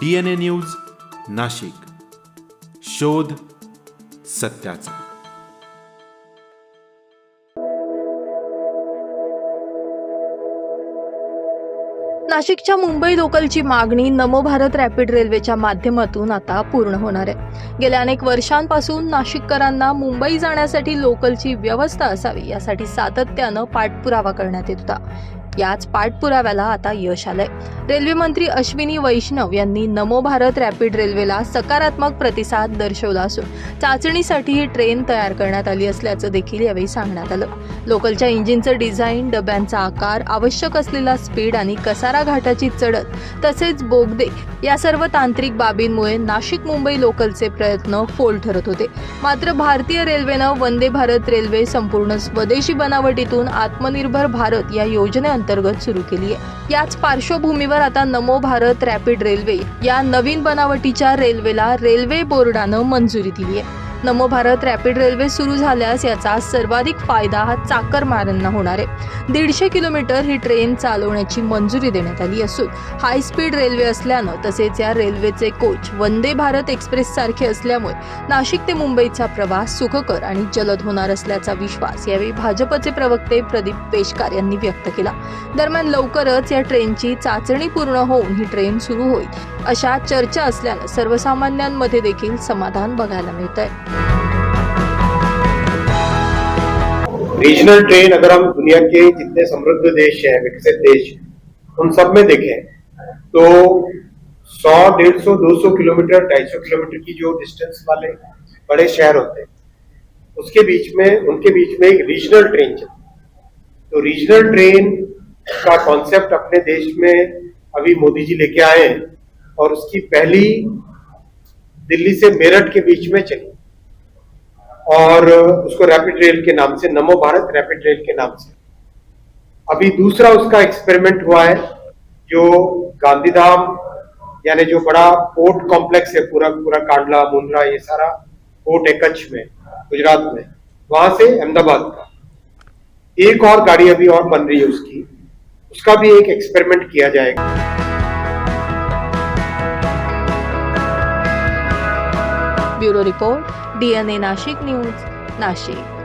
D N A news Nashik. शोध सत्याचा. नाशिकच्या मुंबई लोकलची मागणी नमो भारत रॅपिड रेल्वेच्या माध्यमातून आता पूर्ण होणार आहे. गेल्या अनेक वर्षांपासून नाशिककरांना मुंबई जाण्यासाठी लोकलची व्यवस्था असावी यासाठी सातत्यानं पाठपुरावा करण्यात येत होता. याच पाठपुराव्याला आता यश आलंय. रेल्वे मंत्री अश्विनी वैष्णव यांनी नमो भारत रॅपिड रेल्वेला सकारात्मक प्रतिसाद दर्शवला असून चाचणीसाठी ही ट्रेन तयार करण्यात आली असल्याचं देखील यावेळी सांगण्यात आलं. लोकलच्या इंजिनचं डिझाईन डब्यांचा आकार आवश्यक असलेला स्पीड आणि कसारा घाटाची चढत तसेच बोगदे या सर्व तांत्रिक बाबींमुळे नाशिक मुंबई लोकलचे प्रयत्न फोल ठरत होते. मात्र भारतीय रेल्वेनं वंदे भारत रेल्वे संपूर्ण स्वदेशी बनावटीतून आत्मनिर्भर भारत या योजनेअंतर्गत सुरू केली आहे याच पार्श्वभूमीवर आता नमो भारत रॅपिड रेल्वे या नवीन बनावटीच्या रेल्वेला रेल्वे बोर्डानं मंजुरी दिली आहे नमो भारत रॅपिड रेल्वे सुरू झाल्यास याचा सर्वाधिक फायदा हा चाकरमारांना होणार आहे. दीडशे किलोमीटर ही ट्रेन चालवण्याची मंजुरी देण्यात आली असून हाय स्पीड रेल्वे असल्यानं तसेच या रेल्वेचे कोच वंदे भारत एक्सप्रेस सारखे असल्यामुळे नाशिक ते मुंबईचा प्रवास सुखकर आणि जलद होणार असल्याचा विश्वास यावेळी भाजपचे प्रवक्ते प्रदीप पेशकार यांनी व्यक्त केला. दरम्यान लवकरच या ट्रेनची चाचणी पूर्ण होऊन ही ट्रेन सुरू होईल अशा चर्चा असल्यानं सर्वसामान्यांमध्ये देखील समाधान बघायला मिळत आहे रीजनल ट्रेन अगर हम दुनिया के जितने समृद्ध देश हैं विकसित देश उन सब में देखें तो 100, डेढ़ सौ दो सौ किलोमीटर ढाई सौ किलोमीटर की जो डिस्टेंस वाले बड़े शहर होते हैं उसके बीच में उनके बीच में एक रीजनल ट्रेन चलती तो रीजनल ट्रेन का कॉन्सेप्ट अपने देश में अभी मोदी जी लेके आए हैं और उसकी पहली दिल्ली से मेरठ के बीच में चली। और उसको रैपिड रेल के नाम से, नमो भारत रैपिड रेल के नाम से। अभी दूसरा उसका एक्सपेरिमेंट हुआ है, जो गांधीधाम, यानी जो बड़ा पोर्ट कॉम्प्लेक्स है, पूरा पूरा कांडला, मुंद्रा, ये सारा पोर्ट है कच्छ में, गुजरात में। वहाँ से अहमदाबाद का। एक और गाड़ी अभी और बन रही है उसकी। उसका भी एक एक्सपेरिमेंट किया जाएगा। Bureau report. DNA Nashik news Nashik.